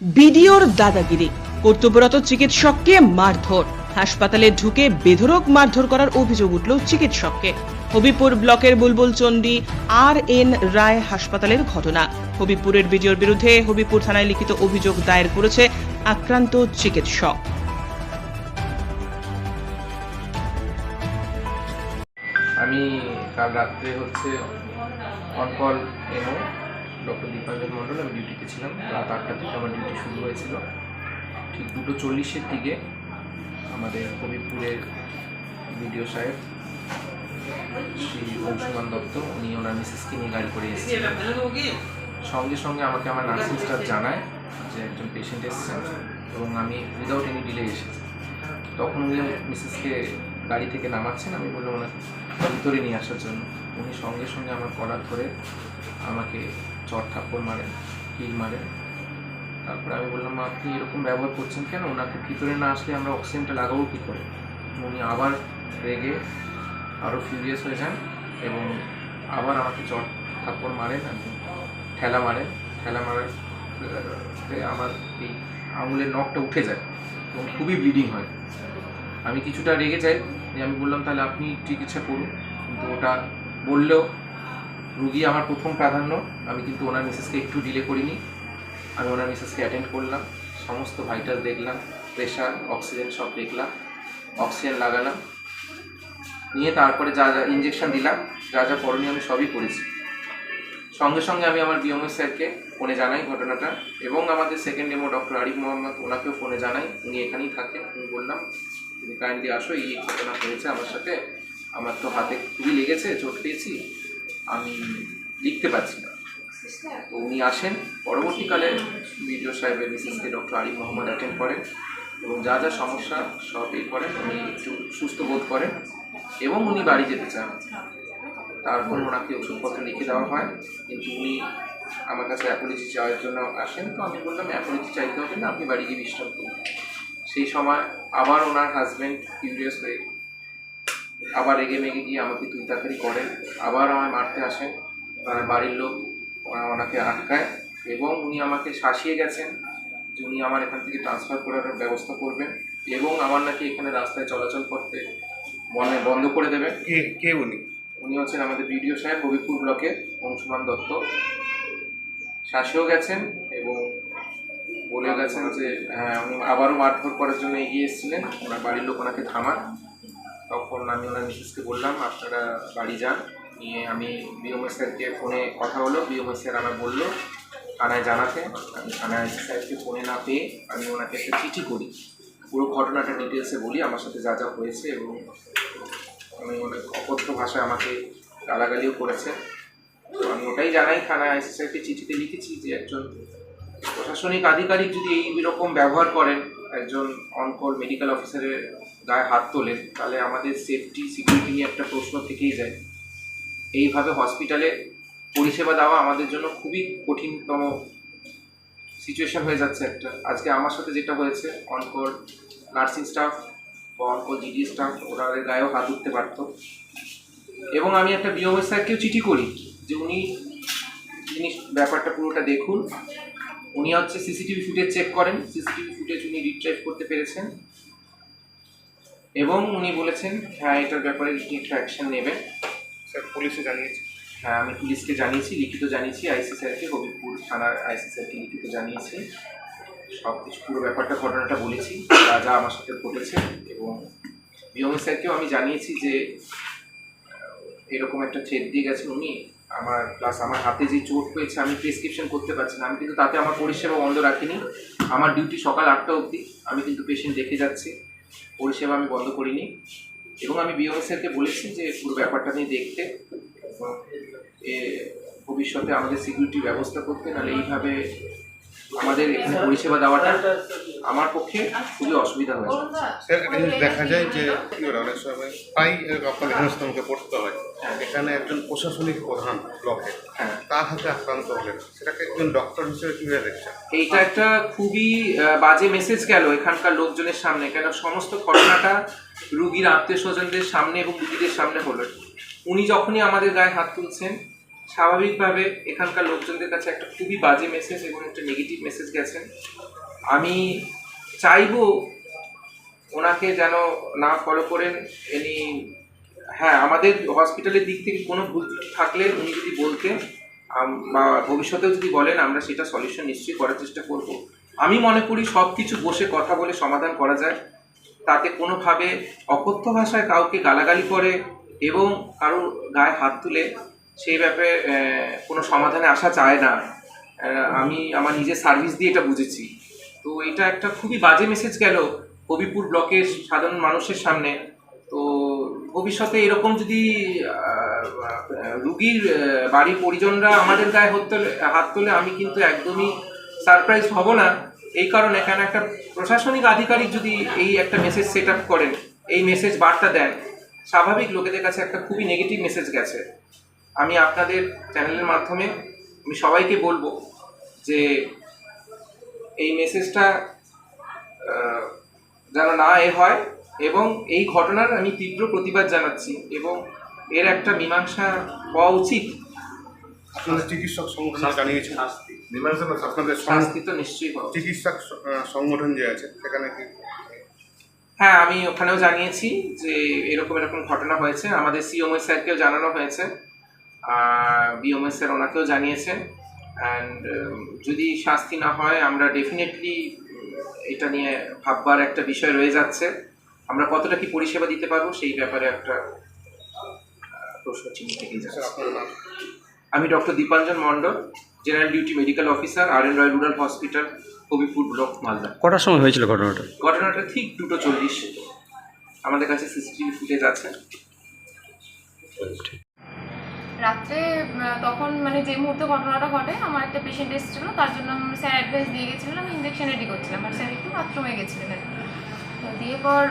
বিডিওর দাদাগিরি। কর্তব্যরত চিকিৎসককে মারধর। হাসপাতালে ঢুকে বেধরক মারধর করার অভিযোগ উঠল চিকিৎসককে। হবিপুর ব্লকের বুলবুল চণ্ডী আর এন রায় হাসপাতালের ঘটনা। হবিপুরের বিডিওর বিরুদ্ধে হবিপুর থানায় লিখিত অভিযোগ দায়ের করেছে আক্রান্ত চিকিৎসক। আমি কাল রাত্রে হচ্ছে অনকল এনো ডক্টর দীপাঞ্জন মণ্ডল, আমি ডিউটিতে ছিলাম। রাত আটটা থেকে আমার ডিউটি শুরু হয়েছিল। ঠিক দুটো চল্লিশের দিকে আমাদের হবিপুরের বিডিও সাহেব, শ্রী অংশুমান দত্ত, উনি ওনার মিসেসকে নিয়ে গাড়ি করে এসেছিলেন। সঙ্গে সঙ্গে আমাকে আমার নার্সিং স্টাফ জানায় যে একজন পেশেন্ট এসেছেন এবং আমি উইদাউট এনি ডিলে এসেছি। তখন উনি মিসেসকে গাড়ি থেকে নামাচ্ছেন, আমি বললাম, ওনাকে ভিতরে নিয়ে আসার জন্য। উনি সঙ্গে সঙ্গে আমার কলার ধরে আমাকে চট থাপ্পড় মারেন কিল মারেন তারপরে আমি বললাম আপনি এরকম ব্যবহার করছেন কেন? ওনাকে ভিতরে না আসলে আমরা অক্সিজেনটা লাগাবো কী করে? উনি আবার রেগে আরও ফিউরিয়াস হয়ে যান এবং আবার আমাকে চট থাপ্পড় মারেন ঠেলা মারেন ঠেলা মারার আমার এই আঙুলের নখটা উঠে যায় এবং খুবই ব্লিডিং হয়। আমি কিছুটা রেগে যাই। আমি বললাম, তাহলে আপনি চিকিৎসা করুন। কিন্তু ওটা বললেও রুগী আমার প্রথম প্রাধান্য। আমি কিন্তু ওনার মিসেসকে একটু ডিলে করিনি। আমি ওনার মিসেসকে অ্যাটেন্ড করলাম। সমস্ত ভাইটাল দেখলাম প্রেশার অক্সিজেন সব দেখলাম অক্সিজেন লাগালাম। নিয়ে তারপরে যা যা ইঞ্জেকশন দিলাম, যা যা করণীয় আমি সবই করেছি। সঙ্গে সঙ্গে আমি আমার বিএমএস স্যারকে ফোনে জানাই ঘটনাটা এবং আমাদের second MO doctor Arif Mohammad ওনাকেও ফোনে জানাই। উনি এখানেই থাকেন। আমি বললাম, তুমি কাইন্ডলি আসো এই এই ঘটনা হয়েছে আমার সাথে। আমার তো হাতে খুবই লেগেছে, চোট পেয়েছি। আমি লিখতে পারছি না। তো উনি আসেন, পরবর্তীকালে বিডিও সাহেবের মিসেসকে ডক্টর আরিফ মোহাম্মদ অ্যাটেন্ড করেন এবং যা যা সমস্যা সব এই করেন, উনি একটু সুস্থ বোধ করেন এবং উনি বাড়ি যেতে চান। তারপর ওনাকে ওষুধপত্র লিখে দেওয়া হয়, কিন্তু উনি আমার কাছে অ্যাপোলজি চাওয়ার জন্য আসেন। তো আমি বললাম অ্যাপোলজি চাইতে হবে না, আপনি বাড়ি গিয়ে বিশ্রাম করুন। সেই সময় আবার ওনার হাজব্যান্ড কিউরিয়াস হয়ে আবার রেগে মেগে গিয়ে আমাকে তুই তাকারি করেন। আবার আমায় মারতে আসেন। ওনার বাড়ির লোক ওরা ওনাকে আটকায় এবং উনি আমাকে শাসিয়ে গেছেন যে উনি আমার এখান থেকে ট্রান্সফার করার ব্যবস্থা করবেন এবং আমার নাকি এখানে রাস্তায় চলাচল করতে মনে বন্ধ করে দেবেন। কে কে উনি? উনি হচ্ছেন আমাদের বিডিও সাহেব হবিপুর ব্লকের অংশুমান দত্ত। শাসেও গেছেন এবং বলে গেছেন যে হ্যাঁ উনি আবারও মারধর করার জন্য এগিয়ে এসেছিলেন। ওনার বাড়ির লোক ওনাকে থামান। তখন আমি ওনার মিসেসকে বললাম, আপনারা বাড়ি যান। নিয়ে আমি বিওমএস স্যারকে ফোনে কথা হলো। বিওমএস স্যার আমার বলল, থানায় জানাতে। আমি থানায় স্যারকে ফোনে না পেয়ে আমি ওনাকে একটা চিঠি করি। পুরো ঘটনাটা ডিটেলসে বলি, আমার সাথে যা যা হয়েছে এবং আমি অনেক অকথ্য ভাষায় আমাকে গালাগালিও করেছে তো আমি ওটাই জানাই থানায়। আইসি স্যারকে চিঠিতে লিখেছি যে একজন প্রশাসনিক আধিকারিক যদি এই রকম ব্যবহার করেন একজন অনকল মেডিকেল অফিসারের গায়ে হাত তোলেন তাহলে আমাদের সেফটি সিকিউরিটি নিয়ে একটা প্রশ্ন থেকেই যায়। এইভাবে হসপিটালে পরিষেবা দেওয়া আমাদের জন্য খুবই কঠিনতম সিচুয়েশন হয়ে যাচ্ছে একটা। আজকে আমার সাথে যেটা হয়েছে অনকল নার্সিং স্টাফ বা অনকল জিডি স্টাফ ওনাদের গায়েও হাত উঠতে পারতো। এবং আমি একটা বিওএস স্যারকেও চিঠি করি যে উনি জিনিস ব্যাপারটা পুরোটা দেখুন। উনি হচ্ছে সিসিটিভি ফুটেজ চেক করেন। সিসিটিভি ফুটেজ উনি রিট্রাইভ করতে পেরেছেন। এবং উনি বলেছেন হ্যাঁ এটার ব্যাপারে একটা অ্যাকশন নেবেন। স্যার পুলিশে জানিয়েছে? হ্যাঁ আমি পুলিশকে জানিয়েছি লিখিত জানিয়েছি। আইসি স্যারকে হবিপুর থানার আইসি স্যারকে লিখিত জানিয়েছি। সব কিছু পুরো ব্যাপারটা ঘটনাটা বলেছি। যা যা আমার সাথে ঘটেছে এবং বিওমি স্যারকেও আমি জানিয়েছি যে এরকম একটা থ্রেড দিয়ে গেছেন উনি। আমার প্লাস আমার হাতে যে চোট পেয়েছে আমি প্রেসক্রিপশন করতে পারছি না। আমি কিন্তু তাতে আমার পরিষেবা বন্ধ রাখিনি। আমার ডিউটি সকাল আটটা অবধি। আমি কিন্তু পেশেন্ট দেখে যাচ্ছি। পরিষেবা আমি বন্ধ করিনি। এবং আমি বিওমি স্যারকে বলেছি যে, পুরো ব্যাপারটা নিয়ে দেখতে। এ, ভবিষ্যতে আমাদের সিকিউরিটি ব্যবস্থা করতে। নাহলে এইভাবে আমাদের এখানে পরিষেবা দেওয়াটা আমার পক্ষে খুবই অসুবিধা হয়ে যাচ্ছে স্যার একটা জিনিস দেখা যায় যে কি বলে অনেক সময় প্রায় এরকম আপনাদের পড়তে হয়। এখানে একজন প্রশাসনিক প্রধান ব্লকে হ্যাঁ। তার হাতে আক্রান্ত হলেন। সেটাকে একজন ডক্টর হিসেবে কীভাবে দেখছেন? এইটা একটা খুবই বাজে মেসেজ গেল এখানকার লোকজনের সামনে। কেন সমস্ত ঘটনাটা রুগীর আত্মীয় স্বজনদের সামনে এবং রুগীদের সামনে হলো। উনি যখনই আমাদের গায়ে হাত তুলছেন স্বাভাবিকভাবে এখানকার লোকজনদের কাছে একটা খুবই বাজে মেসেজ এবং একটা নেগেটিভ মেসেজ গেছেন আমি চাইব ওনাকে যেন না ফলো করেন এনি হ্যাঁ আমাদের হসপিটালের দিক থেকে কোনো ভুল থাকলে উনি যদি বলতেন বা ভবিষ্যতেও যদি বলেন, আমরা সেটা সলিউশন নিশ্চয়ই করার চেষ্টা করব। আমি মনে করি সব কিছু বসে কথা বলে সমাধান করা যায়। তাতে কোনোভাবে অকথ্য ভাষায় কাউকে গালাগালি করে এবং কারও গায়ে হাত তুলে সেই ব্যাপারে কোনো সমাধানে আসা চায় না। আমি আমার নিজের সার্ভিস দিয়ে এটা বুঝেছি। তো এটা একটা খুবই বাজে মেসেজ গেল কবিপুর ব্লকের সাধারণ মানুষের সামনে। তো ভবিষ্যতে এরকম যদি রুগীর বাড়ির পরিজনরা আমাদের গায়ে হাত তোলে হাত তোলে, আমি কিন্তু একদমই সারপ্রাইজ হব না। এই কারণে এখানে একটা প্রশাসনিক আধিকারিক যদি এই একটা মেসেজ সেট আপ করেন, এই মেসেজ বার্তা দেন, স্বাভাবিক লোকেদের কাছে একটা খুবই নেগেটিভ মেসেজ গেছে। আমি আপনাদের চ্যানেলের মাধ্যমে আমি সবাইকে বলব যে এই মেসেজটা যেন না এ হয় এবং এই ঘটনার আমি তীব্র প্রতিবাদ জানাচ্ছি এবং এর একটা মীমাংসা হওয়া উচিত। আপনাদের চিকিৎসক সংগঠন আপনাদের সং- শাস্তি তো নিশ্চয়ই হওয়া চিকিৎসক সংগঠন যে আছে সেখানে হ্যাঁ আমি ওখানেও জানিয়েছি যে এরকম এরকম ঘটনা হয়েছে। আমাদের সিওমএস স্যারকেও জানানো হয়েছে। বিওমএস স্যার ওনাকেও জানিয়েছেন। অ্যান্ড যদি শাস্তি না হয় আমরা ডেফিনেটলি এটা নিয়ে ভাববার একটা বিষয় রয়ে যাচ্ছে। আমরা কতটা কি পরিষেবা দিতে পারব সেই ব্যাপারে একটা প্রশ্ন চিহ্ন থেকেই যাচ্ছে। আমি doctor Dipanjan Mandal general duty medical officer R N Roy rural hospital Kabipur block Malda. কটার সময় হয়েছিল ঘটনাটা? ঘটনাটা ঠিক দুটো চল্লিশ। আমাদের কাছে সিসিটিভি ফুটেজ আছে। রাত্রে তখন মানে যে মুহূর্তে ঘটনাটা ঘটে আমার একটা পেশেন্ট এসেছিল তার জন্য স্যার অ্যাডভাইস দিয়ে গেছিলেন আমি ইঞ্জেকশন রেডি করছিলাম আর স্যার একটু বাথরুমে গেছিলেন আর তো দিয়ে পর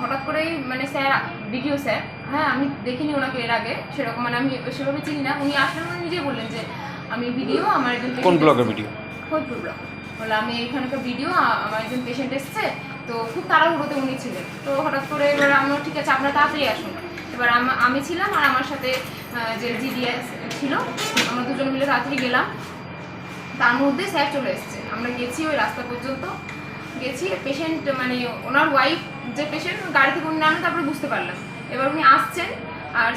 হঠাৎ করেই মানে স্যার ভিডিও স্যার হ্যাঁ আমি দেখিনি ওনাকে এর আগে সেরকম মানে আমি সেভাবে চিনি না উনি আসলে উনি নিজে বললেন যে আমি ভিডিও আমার একজন কোন এসেছে। ভিডিও ফরিদপুর ব্লক বলে আমি এখানকার ভিডিও আমার একজন পেশেন্ট এসছে। তো খুব তাড়াহুড়োতে উনি ছিলেন। তো হঠাৎ করে এবার আমরা ঠিক আছে আপনারা তাড়াতাড়ি আসুন। এবার আমি ছিলাম আর আমার সাথে যে জিডিএস ছিল, আমরা দুজন মিলে তাড়াতাড়ি গেলাম। তার মধ্যে স্যার চলে এসছে। আমরা গেছি ওই রাস্তা পর্যন্ত। গেছি পেশেন্ট মানে ওনার ওয়াইফ যে পেশেন্ট গাড়ি থেকে উনি নামেন তারপরে বুঝতে পারলাম। এবার উনি আসছেন, আর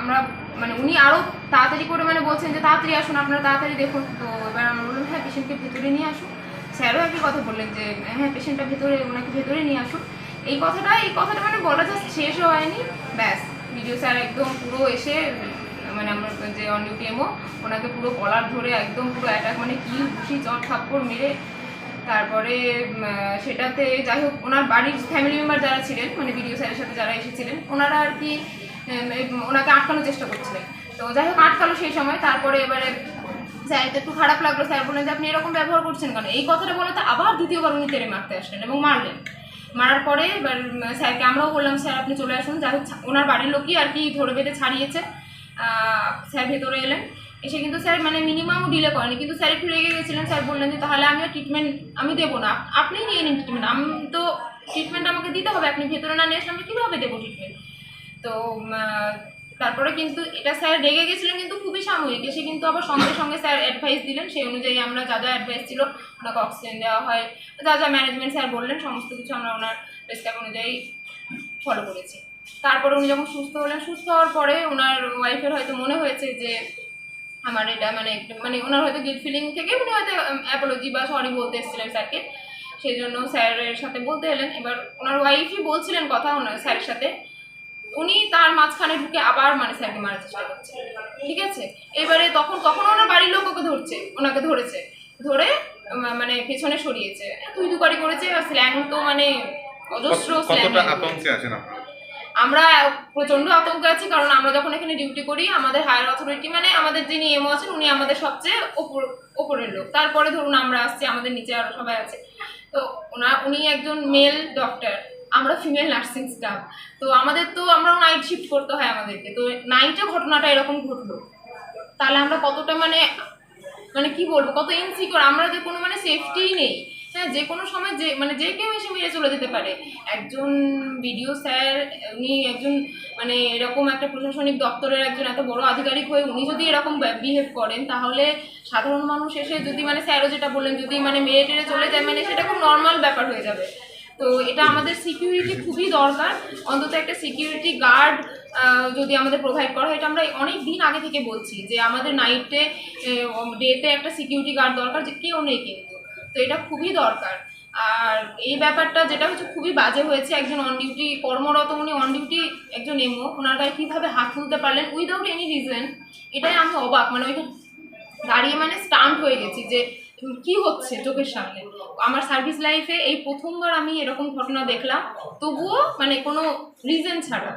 আমরা মানে উনি আরও তাড়াতাড়ি করে মানে বলছেন যে, তাড়াতাড়ি আসুন, আপনারা তাড়াতাড়ি দেখুন। তো এবার আমরা বললাম হ্যাঁ পেশেন্টকে ভেতরে নিয়ে আসুন। স্যারও একই কথা বললেন যে হ্যাঁ পেশেন্টটা ভেতরে, ওনাকে ভেতরে নিয়ে আসুন। এই কথাটা এই কথাটা মানে বলা জাস্ট শেষও হয়নি, ব্যাস। ভিডিও স্যার একদম পুরো এসে মানে আমার যে অন ডিউটি এমো, ওনাকে পুরো কলার ধরে একদম পুরো অ্যাটাক মানে কি ঘুষি, চট থাপ্পড় মেরে, তারপরে সেটাতে যাই হোক, ওনার বাড়ির ফ্যামিলি মেম্বার যারা ছিলেন মানে ভিডিও স্যারের সাথে যারা এসেছিলেন, ওনারা আর কি ওনাকে আটকানোর চেষ্টা করছিলেন। তো যাই হোক, আটকালো সেই সময়, তারপরে এবারে স্যার তো একটু খারাপ লাগল স্যার বললেন যে, আপনি এরকম ব্যবহার করছেন কেন? এই কথাটা বলে তো আবার দ্বিতীয়বার উনি তেড়ে মারতে আসলেন এবং মারলেন। মারার পরে এবার স্যারকে আমরাও বললাম, স্যার, আপনি চলে আসুন। যাই ওনার বাড়ির লোকই আর কি ধরে বেঁধে ছাড়িয়েছে। স্যার ভেতরে এলেন। এসে কিন্তু স্যার মানে মিনিমাম ডিলে করেনি। কিন্তু স্যার একটু রেগে গেছিলেন। স্যার বললেন যে, তাহলে আমিও ট্রিটমেন্ট আমি দেবো না। আপ- আপনিই নিয়ে নিন ট্রিটমেন্ট আমি তো ট্রিটমেন্ট আমাকে দিতে হবে। আপনি ভেতরে না নিয়ে আসলে আমি কীভাবে দেবো ট্রিটমেন্ট তো তারপরে কিন্তু এটা স্যার রেগে গেছিলেন কিন্তু খুবই সাময়িক। এসে কিন্তু আবার সঙ্গে সঙ্গে স্যার অ্যাডভাইস দিলেন। সেই অনুযায়ী আমরা যা যা অ্যাডভাইস ছিল ওনাকে অক্সিজেন দেওয়া হয়, যা যা ম্যানেজমেন্ট স্যার বললেন, সমস্ত কিছু আমরা ওনার প্রেসক্রাইব অনুযায়ী ফলো করেছি। তারপরে উনি যখন সুস্থ হলেন, সুস্থ হওয়ার পরে ওনার ওয়াইফের হয়তো মনে হয়েছে যে, আমার এটা মানে মানে ওনার হয়তো গিল্ট ফিলিং থেকে উনি হয়তো অ্যাপোলজি বা সরি বলতে এসেছিলেন স্যারকে। সেই জন্য স্যারের সাথে বলতে এলেন। এবার ওনার ওয়াইফই বলছিলেন কথা ওনার স্যারের সাথে। উনি তার মাঝখানে ঢুকে আবার মানে স্যারকে মারার চেষ্টা করছে। ঠিক আছে? এবারে তখন তখন ওনার বাড়ির লোক ওকে ধরছে ওনাকে ধরেছে। ধরে মানে পেছনে সরিয়েছে। তুই দুকারি করেছে স্ল্যাং তো মানে অজস্র স্ল্যাং আমরা প্রচণ্ড আতঙ্কে আছি কারণ আমরা যখন এখানে ডিউটি করি আমাদের হায়ার অথরিটি মানে আমাদের যিনি এমও আছেন উনি আমাদের সবচেয়ে ওপর ওপরের লোক। তারপরে ধরুন আমরা আসছি আমাদের নিচে আরও সবাই আছে। তো ওনা উনি একজন মেল ডক্টর আমরা ফিমেল নার্সিং স্টাফ তো আমাদের তো আমরা নাইট শিফট করতে হয় আমাদেরকে। তো নাইটে ঘটনাটা এরকম ঘটলো। তাহলে আমরা কতটা মানে মানে কি বলব? কত ইনসিকিউর আমরা যে কোনো মানে সেফটিই নেই। হ্যাঁ যে কোনো সময় যে মানে যে কেউ এসে মেরে চলে যেতে পারে। একজন বিডিও স্যার, উনি একজন মানে এরকম একটা প্রশাসনিক দপ্তরের একজন এত বড় আধিকারিক হয়ে উনি যদি এরকম বিহেভ করেন, তাহলে সাধারণ মানুষ এসে যদি মানে স্যারও যেটা বললেন, যদি মানে মেরে টেরে চলে যায় মানে সেটা খুব নর্মাল ব্যাপার হয়ে যাবে। তো এটা আমাদের সিকিউরিটি খুবই দরকার। অন্তত একটা সিকিউরিটি গার্ড যদি আমাদের প্রোভাইড করা হয়, এটা আমরা অনেক দিন আগে থেকে বলছি যে আমাদের নাইটে ডেতে একটা সিকিউরিটি গার্ড দরকার যে কেউ নেই কিন্তু। তো এটা খুবই দরকার। আর এই ব্যাপারটা যেটা হচ্ছে খুবই বাজে হয়েছে, একজন অন ডিউটি কর্মরত উনি অন ডিউটি একজন এমও ওনার গায়ে কীভাবে হাত তুলতে পারলেন উইদাউট এনি রিজন এটাই আমি অবাক মানে ওইখানে দাঁড়িয়ে মানে স্টাম্প হয়ে গেছি যে কি হচ্ছে চোখের সামনে? আমার সার্ভিস লাইফে এই প্রথমবার আমি এরকম ঘটনা দেখলাম তবুও মানে কোনো রিজন ছাড়া।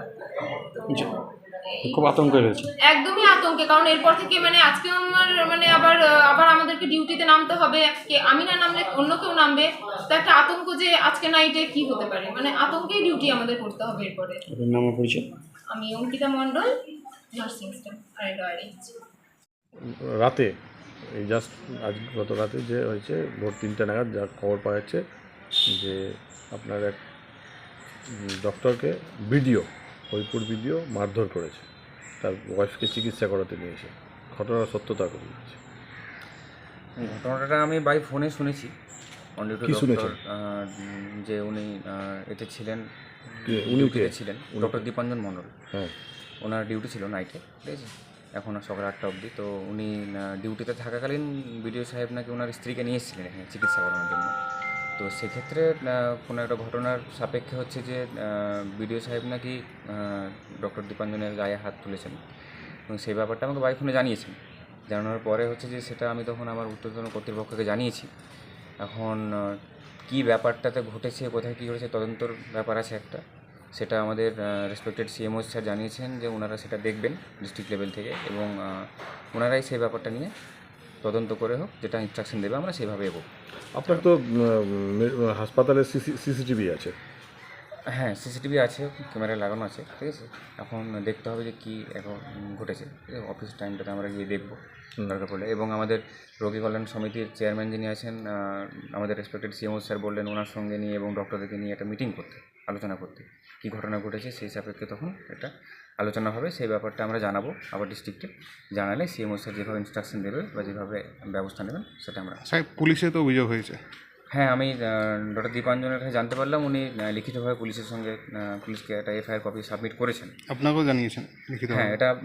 খুব আতঙ্ক রয়েছে। একদমই আতঙ্কে কারণ এরপর থেকে মানে আজকে আমার মানে আবার আবার আমাদেরকে ডিউটিতে নামতে হবে। কে আমি না নামলে অন্য কেউ নামবে। তো একটা আতঙ্ক যে আজকে নাইটে কি হতে পারে? মানে আতঙ্কেই ডিউটি আমাদের করতে হবে এরপরে। নাম পরিচয়? আমি অঙ্কিতা মণ্ডল নার্সিং স্টাফ আর রাতে এই জাস্ট আজ গত রাতে যে হয়েছে ভোর তিনটে নাগাদ যা খবর পাওয়া যাচ্ছে যে আপনার এক ডক্টরকে বিডিও হরিপুর বিডিও মারধর করেছে। তার ওয়াইফকে চিকিৎসা করাতে নিয়েছে ঘটনার সত্যতা করে দিয়েছে ঘটনাটা আমি বাই ফোনে শুনেছি। কি শুনেছেন? যে উনি এতে ছিলেন উনি? ছিলেন ডক্টর দীপাঞ্জন মণ্ডল। হ্যাঁ। ওনার ডিউটি ছিল নাইটে ঠিক আছে? এখন সকাল আটটা অবধি। তো উনি ডিউটিতে থাকাকালীন বিডিও সাহেব নাকি ওনার স্ত্রীকে নিয়ে এসেছিলেন এখানে চিকিৎসা করানোর জন্য। তো সেক্ষেত্রে কোনো একটা ঘটনার সাপেক্ষে হচ্ছে যে বিডিও সাহেব নাকি ডক্টর দীপাঞ্জনের গায়ে হাত তুলেছেন। এবং সেই ব্যাপারটা আমাকে বাই ফোনে জানিয়েছেন। জানানোর পরে হচ্ছে যে, সেটা আমি তখন আমার উত্তরতন কর্তৃপক্ষকে জানিয়েছি। এখন কী ব্যাপারটাতে ঘটেছে, কোথায় কী ঘটেছে, তদন্তর ব্যাপার আছে একটা। সেটা আমাদের রেসপেক্টেড সিএমও স্যার জানিয়েছেন যে ওনারা সেটা দেখবেন ডিস্ট্রিক্ট লেভেল থেকে এবং ওনারাই সেই ব্যাপারটা নিয়ে তদন্ত করে হোক, যেটা ইনস্ট্রাকশন দেবে, আমরা সেভাবে এগো আপনার তো হাসপাতালে সিসিটিভি আছে। হ্যাঁ সিসিটিভি আছে ক্যামেরা লাগানো আছে, ঠিক আছে? এখন দেখতে হবে যে কী এখন ঘটেছে? অফিস টাইমটাতে আমরা গিয়ে দেখব দরকার পড়লে এবং আমাদের রোগী কল্যাণ সমিতির চেয়ারম্যান যিনি আছেন আমাদের রেসপেক্টেড সিএমও স্যার বললেন, ওনার সঙ্গে নিয়ে এবং ডক্টরদেরকে নিয়ে একটা মিটিং করতে, আলোচনা করতে। কী ঘটনা ঘটেছে সেই সাপেক্ষে তখন একটা আলোচনা হবে, সেই ব্যাপারটা আমরা জানাব। আবার ডিস্ট্রিক্টে জানালে সিএমও স্যার যেভাবে ইনস্ট্রাকশন দেবে বা যেভাবে ব্যবস্থা নেবেন, সেটা আমরা সাহেব, পুলিশে তো অভিযোগ হয়েছে। হ্যাঁ আমি ডক্টর দীপাঞ্জনের কাছে জানতে পারলাম। উনি লিখিতভাবে পুলিশের সঙ্গে পুলিশকে একটা এফআইআর কপি সাবমিট করেছেন। আপনাকেও জানিয়েছেন লিখিত হ্যাঁ এটা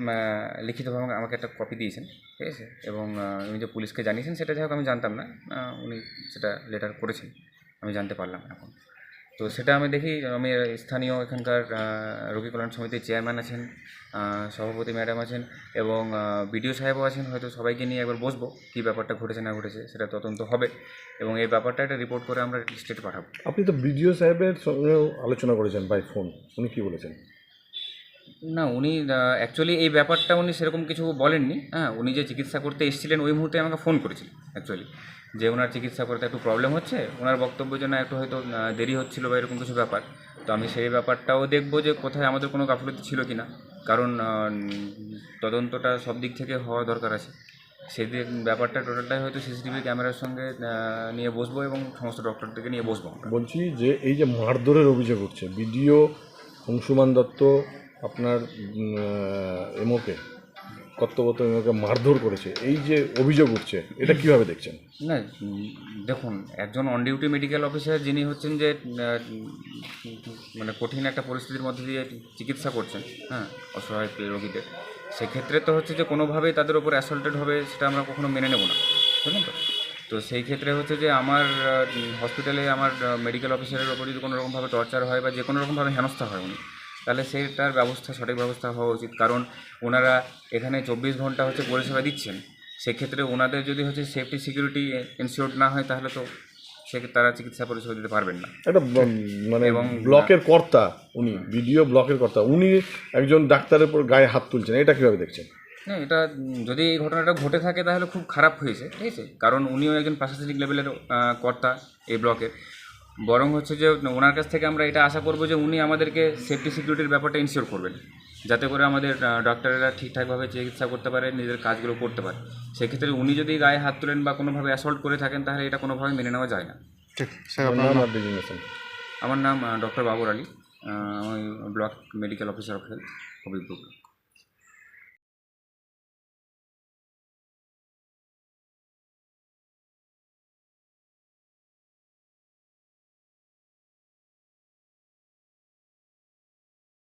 লিখিতভাবে আমাকে- আমাকে একটা কপি দিয়েছেন ঠিক আছে? এবং উনি যে পুলিশকে জানিয়েছেন সেটা যাই হোক আমি জানতাম না। উনি সেটা লেটার করেছেন। আমি জানতে পারলাম এখন। তো সেটা আমি দেখি, আমি স্থানীয় এখানকার রোগী কল্যাণ সমিতির চেয়ারম্যান আছেন সভাপতি ম্যাডাম আছেন এবং বিডিও সাহেবও আছেন, হয়তো সবাইকে নিয়ে একবার বসবো কী ব্যাপারটা ঘটেছে না ঘটেছে, সেটা তদন্ত হবে এবং এই ব্যাপারটা একটা রিপোর্ট করে আমরা স্টেট পাঠাবো। আপনি তো বিডিও সাহেবের সঙ্গেও আলোচনা করেছেন বাই ফোন উনি কী বলেছেন? না, উনি অ্যাকচুয়ালি এই ব্যাপারটা উনি সেরকম কিছু বলেননি। হ্যাঁ উনি যে চিকিৎসা করতে এসেছিলেন, ওই মুহূর্তে আমাকে ফোন করেছিলেন অ্যাকচুয়ালি যে ওনার চিকিৎসা করতে একটু প্রবলেম হচ্ছে ওনার বক্তব্য জন্য একটু হয়তো দেরি হচ্ছিল বা এরকম কিছু ব্যাপার। তো আমি সেই ব্যাপারটাও দেখব যে কোথায় আমাদের কোনো গাফলতি ছিল কি না কারণ তদন্তটা সব দিক থেকে হওয়া দরকার আছে। সেদিন ব্যাপারটা টোটালটাই হয়তো সিসিটিভি ক্যামেরার সঙ্গে নিয়ে বসবো এবং সমস্ত ডক্টরদেরকে নিয়ে বসবো। বলছি যে এই যে মারধরের অভিযোগ উঠছে, বিডিও অংশুমান দত্ত আপনার এমওকে, কর্তব্যরত এমওকে মারধর করেছে। এই যে অভিযোগ উঠছে, এটা কীভাবে দেখছেন? না দেখুন, একজন অন ডিউটি মেডিকেল অফিসার যিনি হচ্ছেন যে মানে কঠিন একটা পরিস্থিতির মধ্যে দিয়ে চিকিৎসা করছেন হ্যাঁ অসহায় রোগীদের, সেক্ষেত্রে তো হচ্ছে যে কোনোভাবেই তাদের উপর অ্যাসল্টেড হবে সেটা আমরা কখনো মেনে নেব না, বুঝলেন তো? তো সেই ক্ষেত্রে হচ্ছে যে আমার হসপিটালে আমার মেডিকেল অফিসারের ওপর যদি কোনো রকমভাবে টর্চার হয় বা যে কোনো রকমভাবে হেনস্থা হয় উনি তাহলে সেটার ব্যবস্থা সঠিক ব্যবস্থা হওয়া উচিত। কারণ ওনারা এখানে চব্বিশ ঘণ্টা হচ্ছে পরিষেবা দিচ্ছেন। সেক্ষেত্রে ওনাদের যদি হচ্ছে সেফটি সিকিউরিটি এনশিওর্ড না হয় তাহলে তো সে তারা চিকিৎসা পরিষেবা দিতে পারবেন না। একটা মানে এবং- ব্লকের কর্তা উনি বিডিও ব্লকের কর্তা উনি একজন ডাক্তারের উপর গায়ে হাত তুলছেন। এটা কীভাবে দেখছেন? না এটা যদি এই ঘটনাটা ঘটে থাকে তাহলে খুব খারাপ হয়েছে ঠিক আছে? কারণ উনিও একজন প্রশাসনিক লেভেলের কর্তা এই ব্লকের। বরং হচ্ছে যে ওনার কাছ থেকে আমরা এটা আশা করব যে উনি আমাদেরকে সেফটি সিকিউরিটির ব্যাপারটা ইনশিওর করবেন। যাতে করে আমাদের ডক্টরেরা ঠিকঠাকভাবে চিকিৎসা করতে পারে নিজেদের কাজগুলো করতে পারে। সেক্ষেত্রে উনি যদি গায়ে হাত তোলেন বা কোনোভাবে অ্যাসল্ট করে থাকেন তাহলে এটা কোনোভাবে মেনে নেওয়া যায় না। ঠিক আমার নাম ডক্টর বাবুর আলী। আমি block medical officer of health Habibpur.